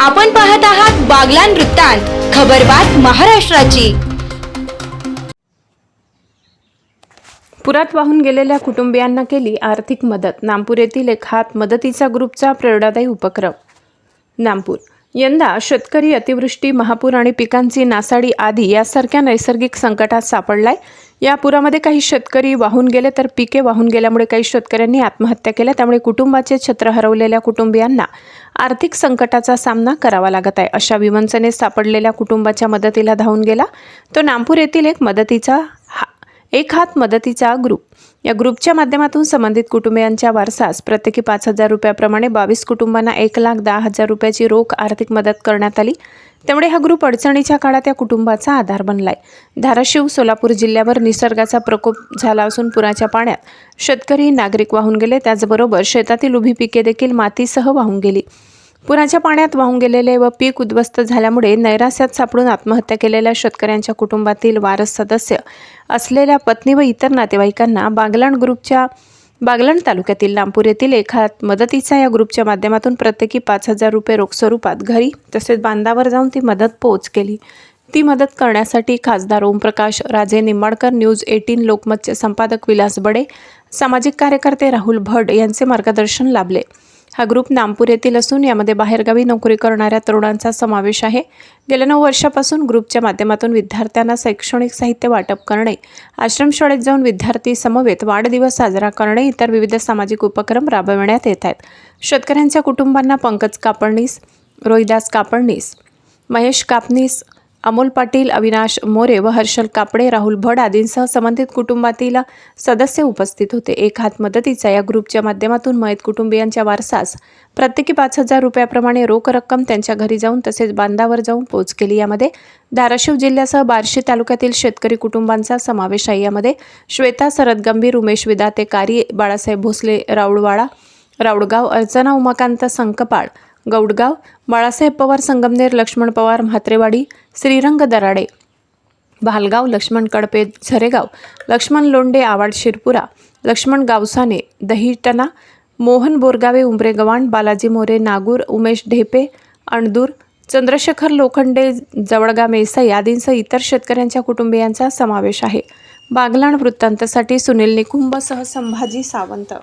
आपण पाहत आहात बागलान वृत्तांत खबरबात महाराष्ट्राची. पुरात वाहून गेलेल्या कुटुंबियांना केली आर्थिक मदत. नामपूर येथील एक हात मदतीचा ग्रुपचा प्रेरणादायी उपक्रम. नामपूर यंदा शेतकरी अतिवृष्टी महापूर आणि पिकांची नासाडी आदी यासारख्या नैसर्गिक संकटात सापडलाय. या पुरामध्ये काही शेतकरी वाहून गेले तर पिके वाहून गेल्यामुळे काही शेतकऱ्यांनी आत्महत्या केल्या. त्यामुळे कुटुंबाचे छत्र हरवलेल्या कुटुंबियांना आर्थिक संकटाचा सामना करावा लागत आहे. अशा विवंचनेत सापडलेल्या कुटुंबाच्या मदतीला धावून गेला. तो नामपूर येथील एक मदतीचा हा एक हात मदतीचा ग्रुप. या ग्रुपच्या माध्यमातून संबंधित कुटुंबियांच्या वारसास प्रत्येकी पाच हजार रुपयाप्रमाणे बावीस कुटुंबांना एक लाख दहा हजार रुपयाची रोख आर्थिक मदत करण्यात आली. त्यामुळे हा ग्रुप अडचणीच्या काळात या कुटुंबाचा आधार बनलाय. धाराशिव सोलापूर जिल्ह्यावर निसर्गाचा प्रकोप झाला असून पुराच्या पाण्यात शेतकरी नागरिक वाहून गेले. त्याचबरोबर शेतातील उभी पिके देखील मातीसह वाहून गेली. पुराच्या पाण्यात वाहून गेलेले व पीक उद्ध्वस्त झाल्यामुळे नैराश्यात सापडून आत्महत्या केलेल्या शेतकऱ्यांच्या कुटुंबातील वारस सदस्य असलेल्या पत्नी व इतर नातेवाईकांना बागलाण ग्रुपच्या बागलाण तालुक्यातील लांपूर येथील एखाद मदतीचा या ग्रुपच्या माध्यमातून प्रत्येकी पाच हजार रुपये रोख स्वरूपात घरी तसेच बांधावर जाऊन ती मदत पोहोच केली. ती मदत करण्यासाठी खासदार ओमप्रकाश राजे निंबाडकर न्यूज एटीन लोकमतचे संपादक विलास बडे सामाजिक कार्यकर्ते राहुल भट यांचे मार्गदर्शन लाभले. हा ग्रुप नामपूर येथील असून यामध्ये बाहेरगावी नोकरी करणाऱ्या तरुणांचा समावेश आहे. गेल्या नऊ वर्षापासून ग्रुपच्या माध्यमातून विद्यार्थ्यांना शैक्षणिक साहित्य वाटप करणे आश्रमशाळेत जाऊन विद्यार्थी समवेत वाढदिवस साजरा करणे इतर विविध सामाजिक उपक्रम राबविण्यात येत आहेत. शेतकऱ्यांच्या कुटुंबांना पंकज कापडणीस रोहिदास कापडणीस महेश कापणीस अमोल पाटील अविनाश मोरे व हर्षल कापडे राहुल भड आदींसह संबंधित कुटुंबातील सदस्य उपस्थित होते. एक हात मदतीचा या ग्रुपच्या माध्यमातून मयत कुटुंबियांच्या वारसास प्रत्येकी पाच हजार रुपयाप्रमाणे रोख रक्कम त्यांच्या घरी जाऊन तसेच बांधावर जाऊन पोच केली. यामध्ये धाराशिव जिल्ह्यासह बार्शी तालुक्यातील शेतकरी कुटुंबांचा समावेश आहे. यामध्ये श्वेता सरद गंभीर उमेश विदाते कारी बाळासाहेब भोसले राऊळवाडा राऊळगाव अर्चना उमाकांत संकपाळ गौडगाव बाळासाहेब पवार संगमनेर लक्ष्मण पवार म्हात्रेवाडी श्रीरंग दराडे. भालगाव लक्ष्मण कडपे झरेगाव लक्ष्मण लोंडे आवाड शिरपुरा लक्ष्मण गावसाने दहीटणा मोहन बोरगावे उमरे गव्हाण बालाजी मोरे नागूर उमेश ढेपे अणदूर चंद्रशेखर लोखंडे जवळगा मेसाई यादींसह इतर शेतकऱ्यांच्या कुटुंबियांचा समावेश आहे. बागलाण वृत्तांतासाठी सुनील निकुंभसह संभाजी सावंत.